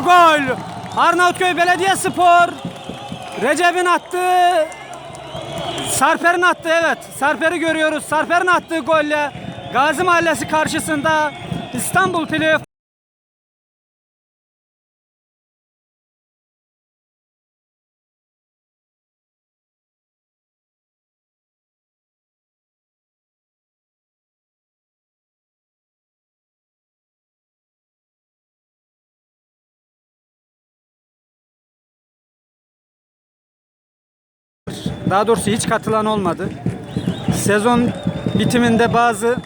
gol. Arnavutköy Belediyespor. Recep'in attığı Sarper'in attığı evet. Sarper'i görüyoruz. Sarper'in attığı golle Gazi Mahallesi karşısında İstanbul Playoff daha doğrusu hiç katılan olmadı. Sezon bitiminde bazı